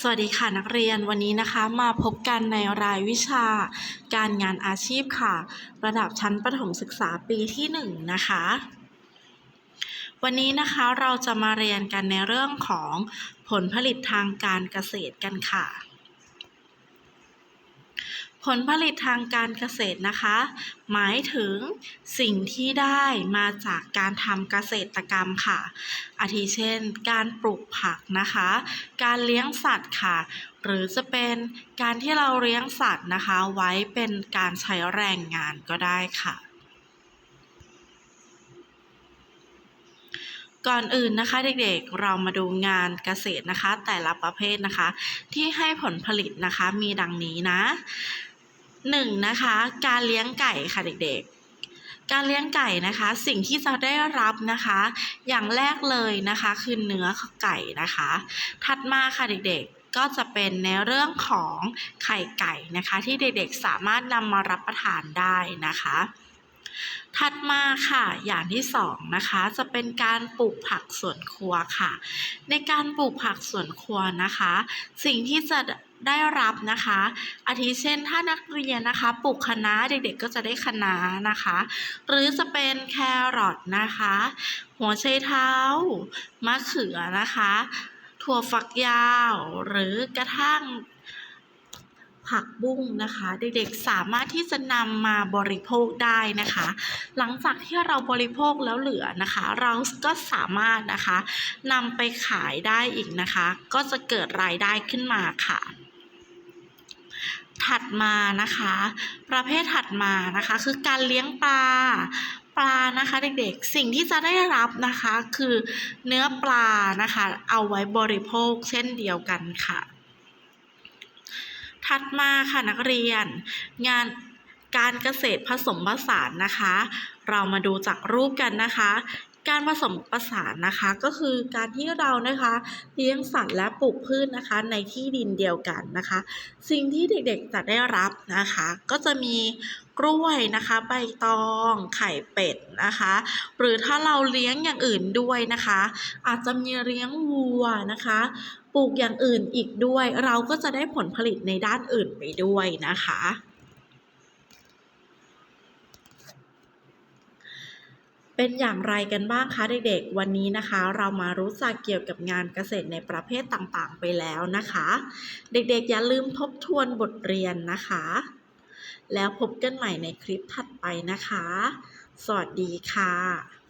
สวัสดีค่ะนักเรียนวันนี้นะคะมาพบกันในรายวิชาการงานอาชีพค่ะ ระดับชั้นประถมศึกษาปีที่หนึ่งนะคะ วันนี้นะคะเราจะมาเรียนกันในเรื่องของผลผลิตทางการเกษตรกันค่ะ ผลผลิตทางการเกษตรนะคะ หมายถึงสิ่งที่ได้มาจากการทำเกษตรกรรมค่ะ อาทิเช่น การปลูกผักนะคะ การเลี้ยงสัตว์ค่ะ หรือจะเป็นการที่เราเลี้ยงสัตว์นะคะ ไว้เป็นการใช้แรงงานก็ได้ค่ะก่อนอื่นนะคะเด็กๆเรามาดูงานเกษตรนะคะ แต่ละประเภทนะคะ ที่ให้ผลผลิตนะคะมีดังนี้นะ หนึ่งนะคะ การเลี้ยงไก่ค่ะเด็กๆ การเลี้ยงไก่นะคะ สิ่งที่จะได้รับนะคะ อย่างแรกเลยนะคะคือเนื้อไก่นะคะ ถัดมาค่ะเด็กๆก็จะเป็นในเรื่องของไข่ไก่นะคะ ที่เด็กๆสามารถนำมารับประทานได้นะคะ ถัดมาค่ะอย่างที่สองนะคะจะเป็นการปลูกผักสวนครัวค่ะ ในการปลูกผักสวนครัวนะคะ สิ่งที่จะได้รับนะคะ อาทิเช่นถ้านักเรียนนะคะปลูกคะน้าเด็กๆก็จะได้คะน้านะคะ หรือจะเป็นแครอทนะคะ หัวไชเท้ามะเขือนะคะ ถั่วฝักยาว หรือกระทั่ง ผักบุ้งนะคะ เด็กๆสามารถที่จะนำมาบริโภคได้นะคะ หลังจากที่เราบริโภคแล้วเหลือนะคะ เราก็สามารถนะคะนำไปขายได้อีกนะคะ ก็จะเกิดรายได้ขึ้นมาค่ะถัดมานะคะ ประเภทถัดมานะคะ คือการเลี้ยงปลาปลานะคะเด็กๆสิ่งที่จะได้รับนะคะคือเนื้อปลานะคะ เอาไว้บริโภคเช่นเดียวกันค่ะ ถัดมาค่ะนักเรียน งานการเกษตรผสมผสานนะคะ เรามาดูจากรูปกันนะคะ การผสมผสานนะคะก็คือการที่เรานะคะเลี้ยงสัตว์และปลูกพืชนะคะในที่ดินเดียวกันนะคะ สิ่งที่เด็กๆจะได้รับนะคะ ก็จะมีกล้วยนะคะใบตองไข่เป็ดนะคะ หรือถ้าเราเลี้ยงอย่างอื่นด้วยนะคะ อาจจะมีเลี้ยงวัวนะคะปลูกอย่างอื่นอีกด้วย เราก็จะได้ผลผลิตในด้านอื่นไปด้วยนะคะ เป็นอย่างไรกันบ้างคะเด็กๆ วันนี้นะคะ เรามารู้จักเกี่ยวกับงานเกษตรในประเภทต่างๆ ไปแล้วนะคะ เด็กๆ อย่าลืมทบทวนบทเรียนนะคะ แล้วพบกันใหม่ในคลิปถัดไปนะคะ สวัสดีค่ะ